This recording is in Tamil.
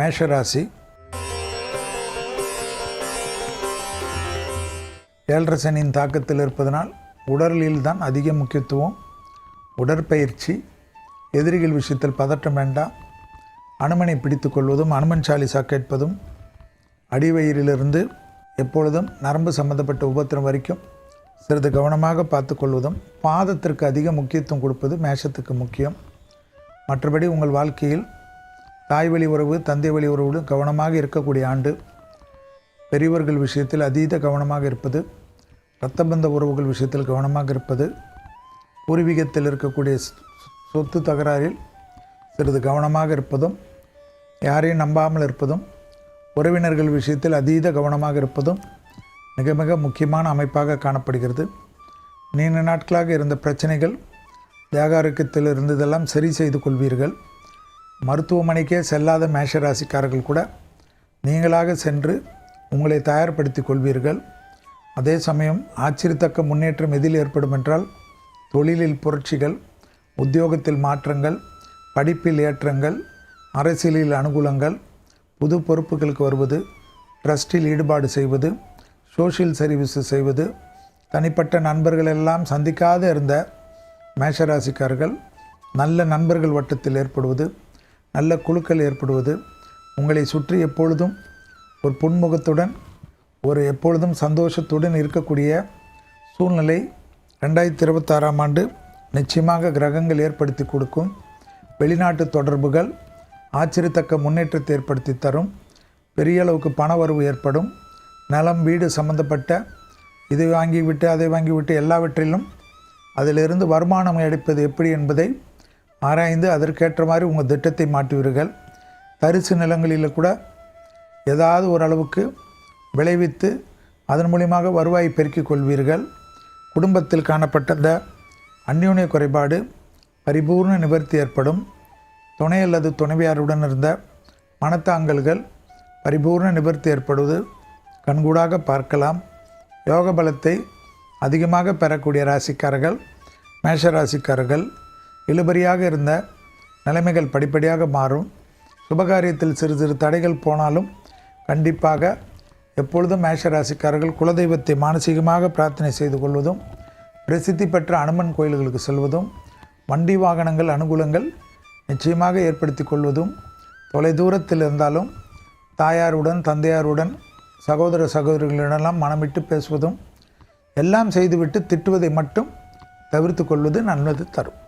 மேஷராசி. ஏழரை சனியின் தாக்கத்தில் இருப்பதனால் உடலில் தான் அதிக முக்கியத்துவம் உடற்பயிற்சி எதிரிகள் விஷயத்தில் பதட்டம் வேண்டாம். அனுமனை பிடித்து கொள்வதும் அனுமன் சாலிசா கேட்பதும் அடிவயிறிலிருந்து எப்பொழுதும் நரம்பு சம்பந்தப்பட்ட உபத்திரம் வரைக்கும் சிறிது கவனமாக பார்த்து கொள்வதும் பாதத்திற்கு அதிக முக்கியத்துவம் கொடுப்பது மேஷத்துக்கு முக்கியம். மற்றபடி உங்கள் வாழ்க்கையில் தாய் வழி உறவு தந்தை வழி உறவுகளும் கவனமாக இருக்கக்கூடிய ஆண்டு. பெரியவர்கள் விஷயத்தில் அதீத கவனமாக இருப்பது இரத்தபந்த உறவுகள் விஷயத்தில் கவனமாக இருப்பது பூர்வீகத்தில் இருக்கக்கூடிய சொத்து தகராறில் சிறிது கவனமாக இருப்பதும் யாரையும் நம்பாமல் இருப்பதும் உறவினர்கள் விஷயத்தில் அதீத கவனமாக இருப்பதும் மிக மிக முக்கியமான அமைப்பாக காணப்படுகிறது. நீண்ட நாட்களாக இருந்த பிரச்சனைகள் தேகாரோக்கியத்தில் இருந்ததெல்லாம் சரி செய்து கொள்வீர்கள். மருத்துவமனைக்கே செல்லாத மேஷராசிக்காரர்கள் கூட நீங்களாக சென்று உங்களை தயார்படுத்தி கொள்வீர்கள். அதே சமயம் ஆச்சரியத்தக்க முன்னேற்றம் எதில் ஏற்படும் என்றால் தொழிலில் புரட்சிகள் உத்தியோகத்தில் மாற்றங்கள் படிப்பில் ஏற்றங்கள் அரசியலில் அனுகூலங்கள் புது பொறுப்புகளுக்கு வருவது ட்ரஸ்டில் ஈடுபாடு செய்வது சோஷியல் சர்வீஸ் செய்வது தனிப்பட்ட நண்பர்கள் எல்லாம் சந்திக்காத இருந்த மேஷராசிக்காரர்கள் நல்ல நண்பர்கள் வட்டத்தில் ஏற்படுவது நல்ல குழுக்கள் ஏற்படுவது உங்களை சுற்றி எப்பொழுதும் ஒரு புன்முகத்துடன் ஒரு எப்பொழுதும் சந்தோஷத்துடன் இருக்கக்கூடிய சூழ்நிலை ரெண்டாயிரத்தி இருபத்தாறாம் ஆண்டு நிச்சயமாக கிரகங்கள் ஏற்படுத்தி கொடுக்கும். வெளிநாட்டு தொடர்புகள் ஆச்சரியத்தக்க முன்னேற்றத்தை ஏற்படுத்தி தரும். பெரிய அளவுக்கு பண வரவு ஏற்படும். நலம் வீடு சம்பந்தப்பட்ட இதை வாங்கிவிட்டு அதை வாங்கிவிட்டு எல்லாவற்றிலும் அதிலிருந்து வருமானம் எடுப்பது எப்படி என்பதை ஆராய்ந்து அதற்கேற்ற மாதிரி உங்கள் திட்டத்தை மாற்றுவீர்கள். தரிசு நிலங்களில் கூட ஏதாவது ஓரளவுக்கு விளைவித்து அதன் மூலியமாக வருவாயை பெருக்கிக் கொள்வீர்கள். குடும்பத்தில் காணப்பட்ட இந்த அந்யோன்ய குறைபாடு பரிபூர்ண நிவர்த்தி ஏற்படும். துணை அல்லது துணைவியாருடன் இருந்த மனத்தாங்கல்கள் பரிபூர்ண நிவர்த்தி ஏற்படுவது கண்கூடாக பார்க்கலாம். யோக பலத்தை அதிகமாக பெறக்கூடிய ராசிக்காரர்கள் மேஷ ராசிக்காரர்கள் இழுபறியாக இருந்த நிலைமைகள் படிப்படியாக மாறும். சுபகாரியத்தில் சிறு சிறு தடைகள் போனாலும் கண்டிப்பாக எப்பொழுதும் மேஷ ராசிக்காரர்கள் குலதெய்வத்தை மானசீகமாக பிரார்த்தனை செய்து கொள்வதும் பிரசித்தி பெற்ற அனுமன் கோயில்களுக்கு செல்வதும் வண்டி வாகனங்கள் அனுகூலங்கள் நிச்சயமாக ஏற்படுத்தி கொள்வதும் தொலைதூரத்தில் இருந்தாலும் தாயாருடன் தந்தையாருடன் சகோதர சகோதரிகளிடமெல்லாம் மனமிட்டு பேசுவதும் எல்லாம் செய்துவிட்டு திட்டுவதை மட்டும் தவிர்த்து கொள்வது நல்லது தரும்.